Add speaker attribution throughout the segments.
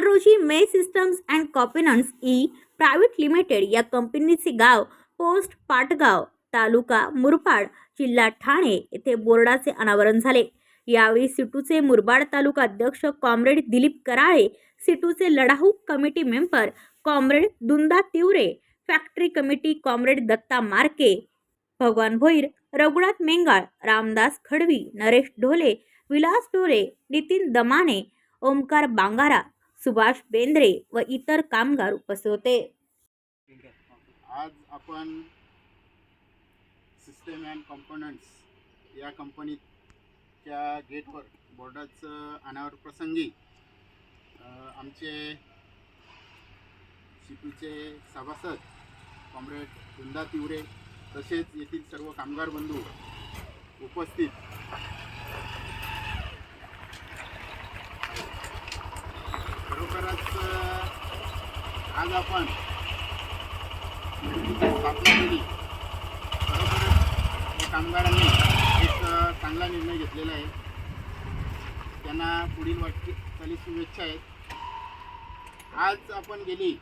Speaker 1: रोजी मे systems and कॉपिनन्स ई प्रायव्हेट लिमिटेड या कंपनीचे गाव पोस्ट पाटगाव तालुका मुरबाड जिल्हा ठाणे येथे बोर्डाचे अनावरण झाले. यावेळी सिटूचे मुरबाड तालुका अध्यक्ष कॉम्रेड दिलीप कराळे सिटूचे लढाऊ committee member comrade Dunda Tivare factory committee comrade Datta Marke Bhagwan Bhoir Raghunath Mengal Ramdas खडवी Naresh Dhole Vilas Dhole Nitin दमाने ओमकार बांगारा सुभाष बेंद्रे व इतर कामगार उपस्थित होते.
Speaker 2: आज आपण सिस्टम अँड कॉम्पोनंट्स या कंपनीच्या गेटवर बोर्डाचं अनावर प्रसंगी आमचे सीपीचे सभासद कॉम्रेड वृंदा तिवरे तसेच येथील सर्व कामगार बंधू उपस्थित खरोखरच अ, आज आपण स्थापना केली खरोखरच कामगारांनी एक चांगला निर्णय घेतलेला आहे. त्यांना पुढील वाटचाली शुभेच्छा आहेत. आज आपण गेली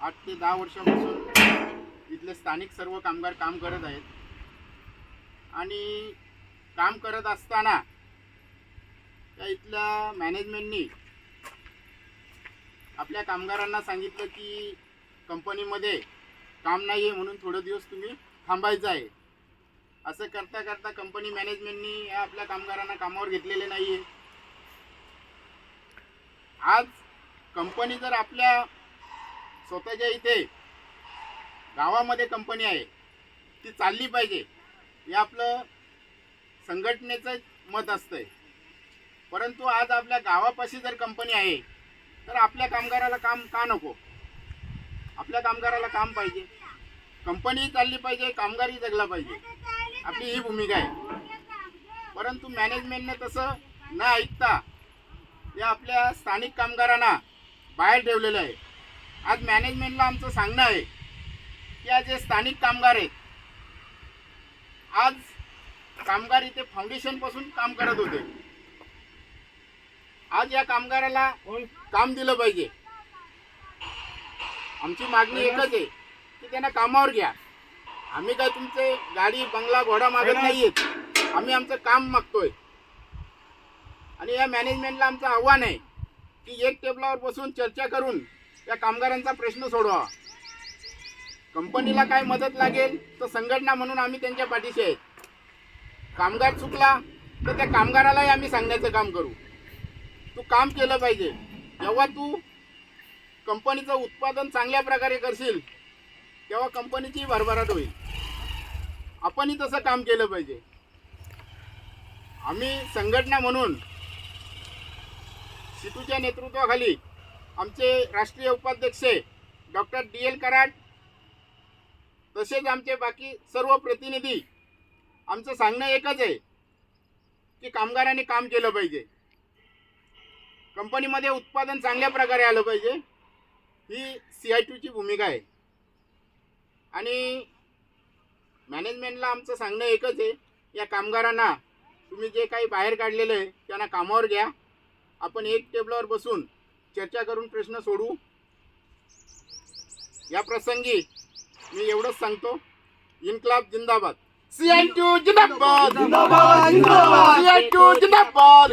Speaker 2: आठ ते दहा वर्षापासून इथले स्थानिक सर्व कामगार काम करत आहेत. आणि काम करत असताना त्या इथल्या मॅनेजमेंटनी आपल्या कामगारांना सांगितलं की कंपनीमध्ये काम नाही आहे म्हणून थोडं दिवस तुम्ही थांबायचं आहे. असं करता करता कंपनी मॅनेजमेंटनी आपल्या कामगारांना कामावर घेतलेले नाही आहे आज कंपनी जर आपल्या स्वतःच्या इथे गावामध्ये कंपनी आहे ती चालली पाहिजे हे आपलं संघटनेचं मत असतंय. परंतु आज आपल्या गावापाशी जर कंपनी आहे तर आपल्या कामगाराला काम का नको? आपल्या कामगाराला काम पाहिजे. कंपनी चालली पाहिजे कामगारही जगला पाहिजे. आपली ही भूमिका आहे. परंतु मॅनेजमेंटने तसं न ऐकता या आपल्या स्थानिक कामगारांना बाहेर ठेवलेलं आहे. आज मॅनेजमेंटला आमचं सांगणं आहे की आज जे स्थानिक कामगार आहेत आज कामगार इथे फाउंडेशनपासून काम करत होते. आज या कामगाराला काम दिलं पाहिजे. आमची मागणी एकच आहे की त्यांना कामावर घ्या. आम्ही काय तुमचे गाडी बंगला घोडा मागत नाहीयेत. आम्ही आमचं काम मागतोय. आणि या मॅनेजमेंटला आमचं आव्हान आहे की एक टेबलावर बसून चर्चा करून या कामगारांचा प्रश्न सोडवा. कंपनीला काय मदत लागेल तर संघटना म्हणून आम्ही त्यांच्या पाठीशी आहेत कामगार चुकला तर त्या कामगारालाही आम्ही सांगण्याचं काम करू. तू काम केलं पाहिजे. जेव्हा तू कंपनीचं उत्पादन चांगल्या प्रकारे करशील तेव्हा कंपनीची भरभराट होईल. आपणही तसं काम केलं पाहिजे. आम्ही संघटना म्हणून सिटूच्या नेतृत्वाखाली आमचे राष्ट्रीय उपाध्यक्ष डॉक्टर डी एल कराड तसेच आमचे बाकी सर्व प्रतिनिधी आमचं सांगणं एकच आहे की कामगारांनी काम केलं पाहिजे. कंपनीमध्ये उत्पादन चांगल्या प्रकारे आलं पाहिजे. ही सी आय टीची भूमिका आहे. आणि मॅनेजमेंटला आमचं सांगणं एकच आहे. या कामगारांना तुम्ही जे काही बाहेर काढलेलं आहे त्यांना कामावर घ्या. आपण एक टेबलावर बसून चर्चा करून प्रश्न सोडवू या प्रसंगी मी एवढंच सांगतो. इन्कलाब जिंदाबाद. सी आय टू जिंदाबाद. सी आय टू जिंदाबाद.